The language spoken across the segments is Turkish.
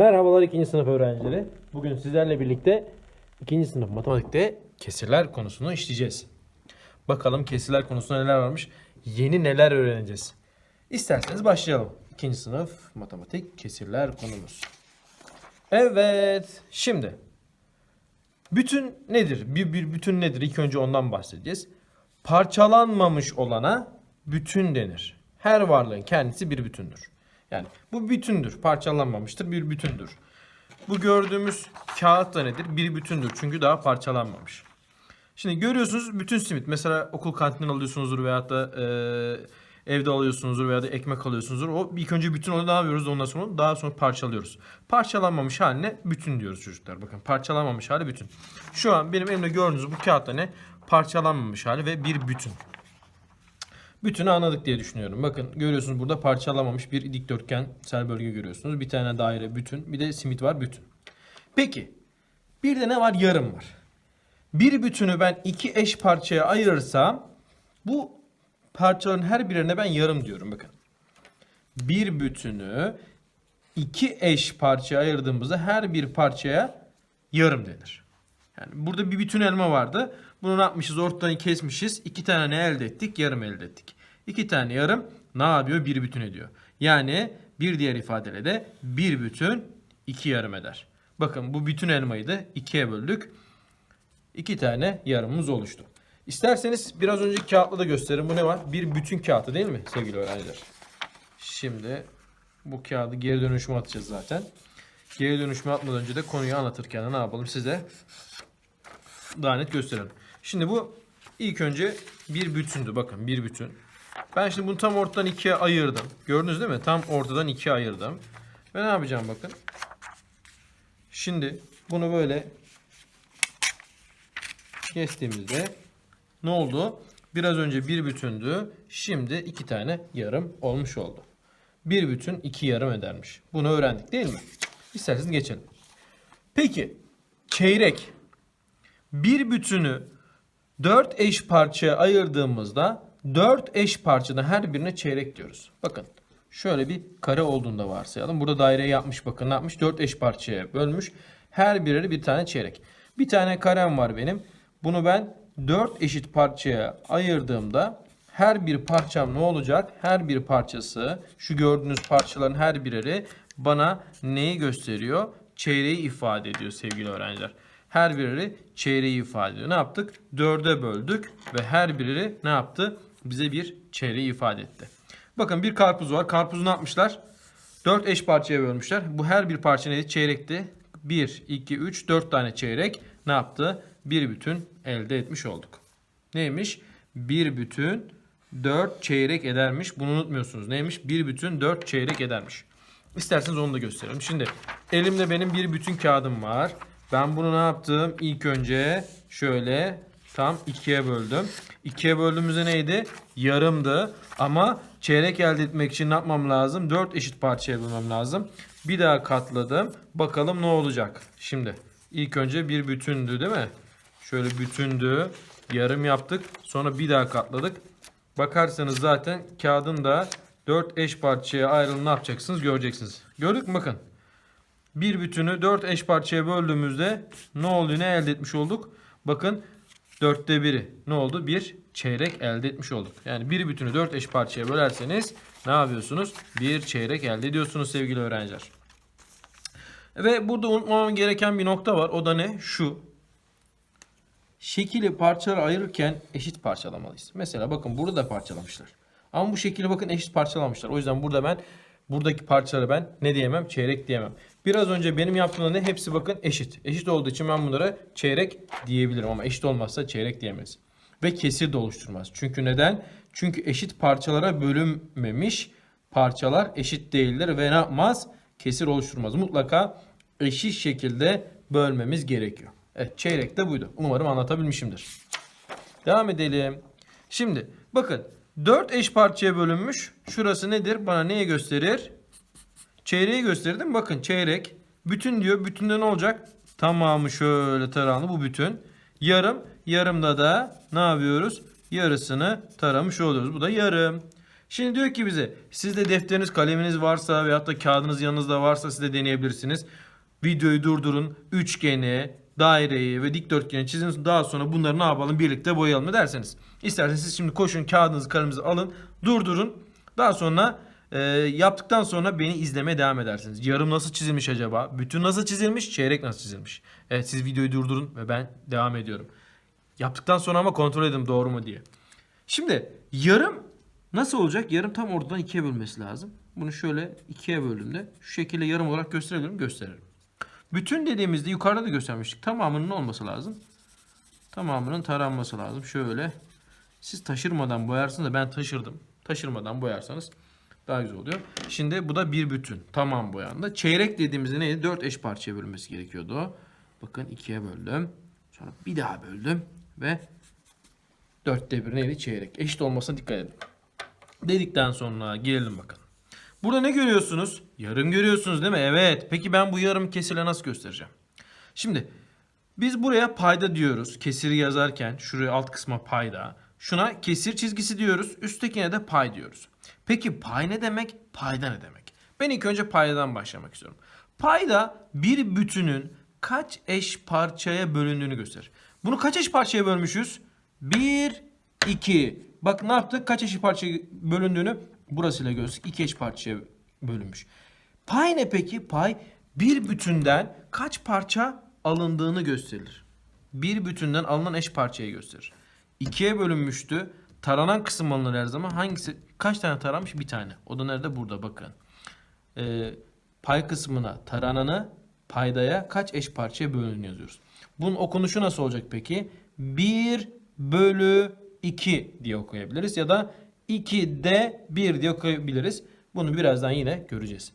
Merhabalar ikinci sınıf öğrencileri. Bugün sizlerle birlikte ikinci sınıf matematikte kesirler konusunu işleyeceğiz. Bakalım kesirler konusunda neler varmış, yeni neler öğreneceğiz. İsterseniz başlayalım. İkinci sınıf matematik kesirler konumuz. Evet, şimdi bütün nedir? Bir, bir bütün nedir? İlk önce ondan bahsedeceğiz. Parçalanmamış olana bütün denir. Her varlığın kendisi bir bütündür. Yani bu bütündür, parçalanmamıştır, bir bütündür. Bu gördüğümüz kağıt da nedir? Bir bütündür çünkü daha parçalanmamış. Şimdi görüyorsunuz bütün simit. Mesela okul kantinden alıyorsunuzdur veyahut da e, evde alıyorsunuzdur veya da ekmek alıyorsunuzdur. O ilk önce bütün onu ne yapıyoruz? Ondan sonra daha sonra parçalıyoruz. Parçalanmamış haline bütün diyoruz çocuklar. Bakın parçalanmamış hali bütün. Şu an benim elimde gördüğünüz bu kağıtta ne? Parçalanmamış hali ve bir bütün. Bütünü anladık diye düşünüyorum. Bakın görüyorsunuz burada parçalamamış bir dikdörtgensel bölge görüyorsunuz. Bir tane daire bütün. Bir de simit var bütün. Peki bir de ne var? Yarım var. Bir bütünü ben iki eş parçaya ayırırsam bu parçaların her birine ben yarım diyorum. Bakın. Bir bütünü iki eş parçaya ayırdığımızda her bir parçaya yarım denir. Yani burada bir bütün elma vardı. Bunu ne yapmışız? Ortadan kesmişiz. İki tane ne elde ettik? Yarım elde ettik. İki tane yarım ne yapıyor? Bir bütün ediyor. Yani bir diğer ifadeyle de bir bütün iki yarım eder. Bakın bu bütün elmayı da ikiye böldük. İki tane yarımımız oluştu. İsterseniz biraz önceki kağıtla da gösterin. Bu ne var? Bir bütün kağıtı değil mi sevgili öğrenciler? Şimdi bu kağıdı geri dönüşüme atacağız zaten. Geri dönüşüme atmadan önce de konuyu anlatırken ne yapalım size daha net gösterelim. Şimdi bu ilk önce bir bütündü. Bakın bir bütün. Ben şimdi bunu tam ortadan ikiye ayırdım. Gördünüz değil mi? Tam ortadan ikiye ayırdım. Ve ne yapacağım bakın. Şimdi bunu böyle kestiğimizde ne oldu? Biraz önce bir bütündü. Şimdi iki tane yarım olmuş oldu. Bir bütün iki yarım edermiş. Bunu öğrendik değil mi? İsterseniz geçelim. Peki çeyrek bir bütünü 4 eş parçaya ayırdığımızda 4 eş parçadan her birine çeyrek diyoruz. Bakın şöyle bir kare olduğunda varsayalım. Burada daire yapmış bakın ne yapmış? 4 eş parçaya bölmüş. Her birleri bir tane çeyrek. Bir tane karem var benim. Bunu ben 4 eşit parçaya ayırdığımda her bir parçam ne olacak? Her bir parçası şu gördüğünüz parçaların her bireri bana neyi gösteriyor? Çeyreği ifade ediyor sevgili öğrenciler. Her biri çeyreği ifade ediyor. Ne yaptık? Dörde böldük ve her biri ne yaptı? Bize bir çeyreği ifade etti. Bakın bir karpuz var. Karpuzu ne yapmışlar? Dört eş parçaya bölmüşler. Bu her bir parça neydi? Çeyrekti. 1, 2, 3, 4 tane çeyrek ne yaptı? Bir bütün elde etmiş olduk. Neymiş? Bir bütün 4 çeyrek edermiş. Bunu unutmuyorsunuz. Neymiş? Bir bütün 4 çeyrek edermiş. İsterseniz onu da gösterelim. Şimdi elimde benim bir bütün kağıdım var. Ben bunu ne yaptım? İlk önce şöyle tam ikiye böldüm. İkiye böldüğümüzde neydi? Yarımdı. Ama çeyrek elde etmek için ne yapmam lazım? 4 eşit parçaya bölmem lazım. Bir daha katladım. Bakalım ne olacak? Şimdi ilk önce bir bütündü değil mi? Şöyle bütündü. Yarım yaptık. Sonra bir daha katladık. Bakarsanız zaten kağıdın da 4 eş parçaya ayrılın ne yapacaksınız göreceksiniz. Gördük mü bakın. Bir bütünü 4 eş parçaya böldüğümüzde ne oluyor? Ne elde etmiş olduk? Bakın dörtte biri ne oldu? Bir çeyrek elde etmiş olduk. Yani bir bütünü 4 eş parçaya bölerseniz ne yapıyorsunuz? Bir çeyrek elde ediyorsunuz sevgili öğrenciler. Ve burada unutmamam gereken bir nokta var. O da ne? Şu. Şekili parçalara ayırırken eşit parçalamalıyız. Mesela bakın burada da parçalamışlar. Ama bu şekilde bakın eşit parçalamışlar. O yüzden burada ben buradaki parçaları ben ne diyemem? Çeyrek diyemem. Biraz önce benim yaptığımda ne? Hepsi bakın eşit. Eşit olduğu için ben bunlara çeyrek diyebilirim ama eşit olmazsa çeyrek diyemeyiz. Ve kesir de oluşturmaz. Çünkü neden? Çünkü eşit parçalara bölünmemiş parçalar eşit değildir ve ne yapmaz? Kesir oluşturmaz. Mutlaka eşit şekilde bölmemiz gerekiyor. Evet çeyrek de buydu. Umarım anlatabilmişimdir. Devam edelim. Şimdi bakın 4 eş parçaya bölünmüş. Şurası nedir? Bana neyi gösterir? Çeyreği gösterdim. Bakın çeyrek. Bütün diyor. Bütünde ne olacak? Tamamı şöyle taranlı bu bütün. Yarım. Yarımda da ne yapıyoruz? Yarısını taramış oluyoruz. Bu da yarım. Şimdi diyor ki bize sizde defteriniz kaleminiz varsa veyahut da kağıdınız yanınızda varsa siz de deneyebilirsiniz. Videoyu durdurun. Üçgeni, daireyi ve dikdörtgeni çizin. Daha sonra bunları ne yapalım birlikte boyayalım mı derseniz. İsterseniz siz şimdi koşun kağıdınızı kaleminizi alın durdurun. Daha sonra e, yaptıktan sonra beni izlemeye devam edersiniz. Yarım nasıl çizilmiş acaba? Bütün nasıl çizilmiş? Çeyrek nasıl çizilmiş? Evet siz videoyu durdurun ve ben devam ediyorum. Yaptıktan sonra ama kontrol edin doğru mu diye. Şimdi yarım nasıl olacak? Yarım tam ortadan ikiye bölmesi lazım. Bunu şöyle ikiye böldüğümde şu şekilde yarım olarak gösterebilirim gösteririm. Bütün dediğimizde yukarıda da göstermiştik. Tamamının olması lazım? Tamamının taranması lazım. Şöyle siz taşırmadan boyarsınız da ben taşırdım. Taşırmadan boyarsanız daha güzel oluyor. Şimdi bu da bir bütün. Tamam boyandı. Çeyrek dediğimizde neydi? 4 eş parçaya bölünmesi gerekiyordu. Bakın ikiye böldüm. Sonra bir daha böldüm. Ve dörtte bir neydi? Çeyrek. Eşit olmasına dikkat edin. Dedikten sonra gelelim bakalım. Burada ne görüyorsunuz? Yarım görüyorsunuz değil mi? Evet. Peki ben bu yarım kesirle nasıl göstereceğim? Şimdi biz buraya payda diyoruz. Kesiri yazarken şuraya alt kısma payda. Şuna kesir çizgisi diyoruz. Üsttekine de pay diyoruz. Peki pay ne demek? Payda ne demek? Ben ilk önce paydadan başlamak istiyorum. Payda bir bütünün kaç eş parçaya bölündüğünü gösterir. Bunu kaç eş parçaya bölmüşüz? 1, 2. Bak ne yaptık? Kaç eş parçaya bölündüğünü burasıyla gördük. 2 eş parçaya bölünmüş. Pay ne peki? Pay bir bütünden kaç parça alındığını gösterir. Bir bütünden alınan eş parçayı gösterir. İkiye bölünmüştü. Taranan kısım alınır her zaman. Hangisi? Kaç tane taranmış? Bir tane. O da nerede? Burada bakın. Ee, pay kısmına tarananı paydaya kaç eş parçaya bölündüğünü yazıyoruz. Bunun okunuşu nasıl olacak peki? 1 bölü 2 diye okuyabiliriz. Ya da 2'de 1 diye okuyabiliriz. Bunu birazdan yine göreceğiz.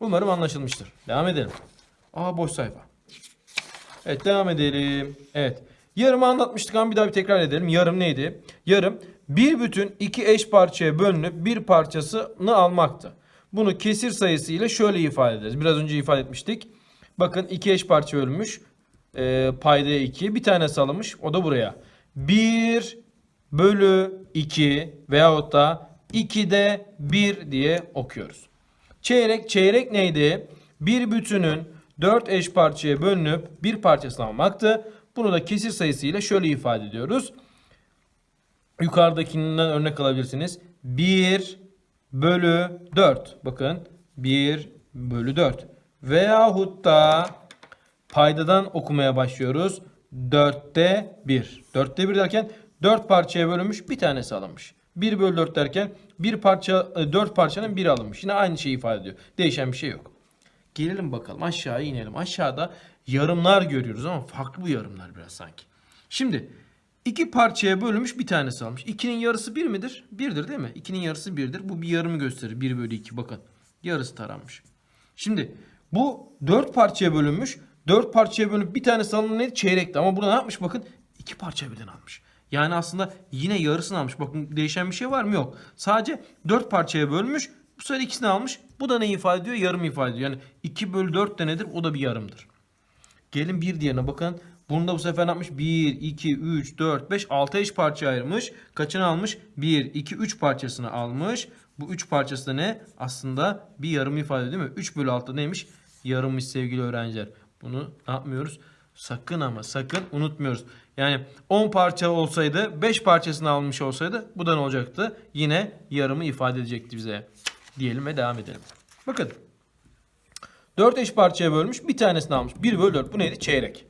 Umarım anlaşılmıştır. Devam edelim. Aa boş sayfa. Evet devam edelim. Evet. Yarımı anlatmıştık ama bir daha bir tekrar edelim. Yarım neydi? Yarım bir bütün iki eş parçaya bölünüp bir parçasını almaktı. Bunu kesir sayısı ile şöyle ifade ederiz. Biraz önce ifade etmiştik. Bakın iki eş parça bölünmüş. Ee, paydaya 2. Bir tane alınmış. O da buraya. 1 bölü 2 veyahut da 2'de 1 diye okuyoruz. Çeyrek, çeyrek neydi? Bir bütünün 4 eş parçaya bölünüp bir parçasını almaktı. Bunu da kesir sayısıyla şöyle ifade ediyoruz. Yukarıdakinden örnek alabilirsiniz. 1 bölü 4. Bakın 1 bölü 4. Veyahut da paydadan okumaya başlıyoruz. 4'te 1. 4'te 1 derken 4 parçaya bölünmüş bir tanesi alınmış. 1 bölü 4 derken bir parça 4 parçanın biri alınmış. Yine aynı şeyi ifade ediyor. Değişen bir şey yok. Gelelim bakalım aşağıya inelim. Aşağıda yarımlar görüyoruz ama farklı bu yarımlar biraz sanki. Şimdi iki parçaya bölünmüş bir tanesi almış. 2'nin yarısı 1 midir? 1'dir değil mi? 2'nin yarısı 1'dir. Bu bir yarımı gösterir. 1 bölü 2 bakın. Yarısı taranmış. Şimdi bu 4 parçaya bölünmüş. 4 parçaya bölünüp bir tanesi alınan neydi? Çeyrekti. Ama burada ne yapmış? Bakın iki parça birden almış. Yani aslında yine yarısını almış. Bakın değişen bir şey var mı? Yok. Sadece 4 parçaya bölmüş. Bu sefer ikisini almış. Bu da ne ifade ediyor? Yarım ifade ediyor. Yani 2 bölü 4 de nedir? O da bir yarımdır. Gelin bir diğerine bakın. Bunu da bu sefer ne yapmış? 1, 2, 3, 4, 5, 6 eş parça ayırmış. Kaçını almış? 1, 2, 3 parçasını almış. Bu 3 parçası da ne? Aslında bir yarım ifade değil mi? 3 bölü 6 neymiş? Yarımmış sevgili öğrenciler. Bunu ne yapmıyoruz? Sakın ama sakın unutmuyoruz. Yani 10 parça olsaydı 5 parçasını almış olsaydı bu da ne olacaktı? Yine yarımı ifade edecekti bize. Diyelim ve devam edelim. Bakın. 4 eş parçaya bölmüş bir tanesini almış. 1 bölü 4 bu neydi? Çeyrek.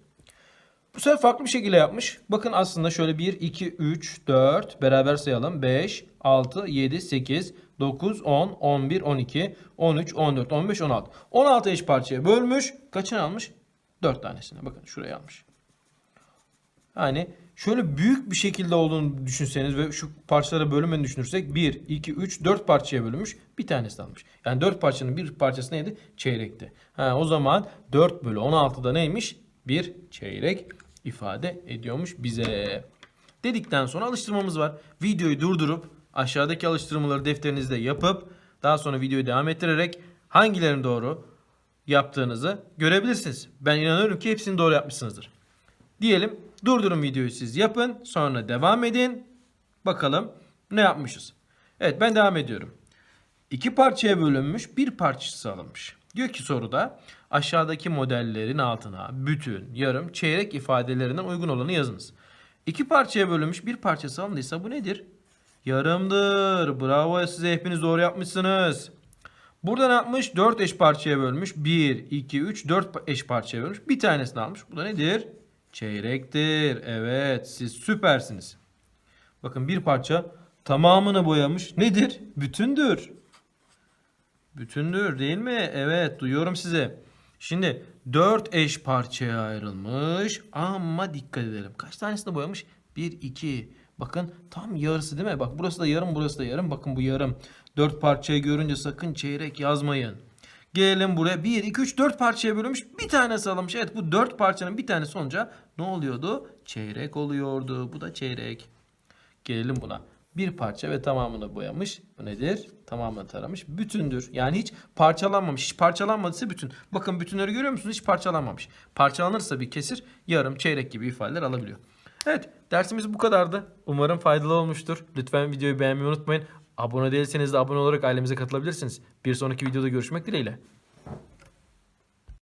Bu sefer farklı bir şekilde yapmış. Bakın aslında şöyle 1, 2, 3, 4 beraber sayalım. 5, 6, 7, 8, 9, 10, 11, 12, 13, 14, 15, 16. 16 eş parçaya bölmüş. Kaçını almış? 4 tanesini. Bakın şuraya almış. Yani şöyle büyük bir şekilde olduğunu düşünseniz ve şu parçalara bölünmeni düşünürsek 1, 2, 3, 4 parçaya bölünmüş. Bir tanesi almış. Yani 4 parçanın bir parçası neydi? Çeyrekti. Ha, o zaman 4 bölü 16'da neymiş? Bir çeyrek ifade ediyormuş bize. Dedikten sonra alıştırmamız var. Videoyu durdurup aşağıdaki alıştırmaları defterinizde yapıp daha sonra videoyu devam ettirerek hangilerini doğru yaptığınızı görebilirsiniz. Ben inanıyorum ki hepsini doğru yapmışsınızdır. Diyelim durdurun videoyu siz yapın sonra devam edin. Bakalım ne yapmışız. Evet ben devam ediyorum. İki parçaya bölünmüş bir parçası alınmış. Diyor ki soruda aşağıdaki modellerin altına bütün, yarım, çeyrek ifadelerinden uygun olanı yazınız. İki parçaya bölünmüş bir parçası alındıysa bu nedir? Yarımdır. Bravo size hepiniz doğru yapmışsınız. Burada ne yapmış? 4 eş parçaya bölmüş. 1, 2, 3, 4 eş parçaya bölmüş. Bir tanesini almış. Bu da nedir? Çeyrektir. Evet siz süpersiniz. Bakın bir parça tamamını boyamış. Nedir? Bütündür. Bütündür değil mi? Evet duyuyorum size. Şimdi 4 eş parçaya ayrılmış ama dikkat edelim. Kaç tanesini boyamış? 1, 2. Bakın tam yarısı değil mi? Bak burası da yarım burası da yarım. Bakın bu yarım. 4 parçayı görünce sakın çeyrek yazmayın. Gelelim buraya. 1, 2, 3, 4 parçaya bölünmüş. Bir tanesi alınmış. Evet bu 4 parçanın bir tanesi olunca ne oluyordu? Çeyrek oluyordu. Bu da çeyrek. Gelelim buna. Bir parça ve tamamını boyamış. Bu nedir? Tamamını taramış. Bütündür. Yani hiç parçalanmamış. Hiç parçalanmadıysa bütün. Bakın bütünleri görüyor musunuz? Hiç parçalanmamış. Parçalanırsa bir kesir yarım, çeyrek gibi ifadeler alabiliyor. Evet dersimiz bu kadardı. Umarım faydalı olmuştur. Lütfen videoyu beğenmeyi unutmayın. Abone değilseniz de abone olarak ailemize katılabilirsiniz. Bir sonraki videoda görüşmek dileğiyle.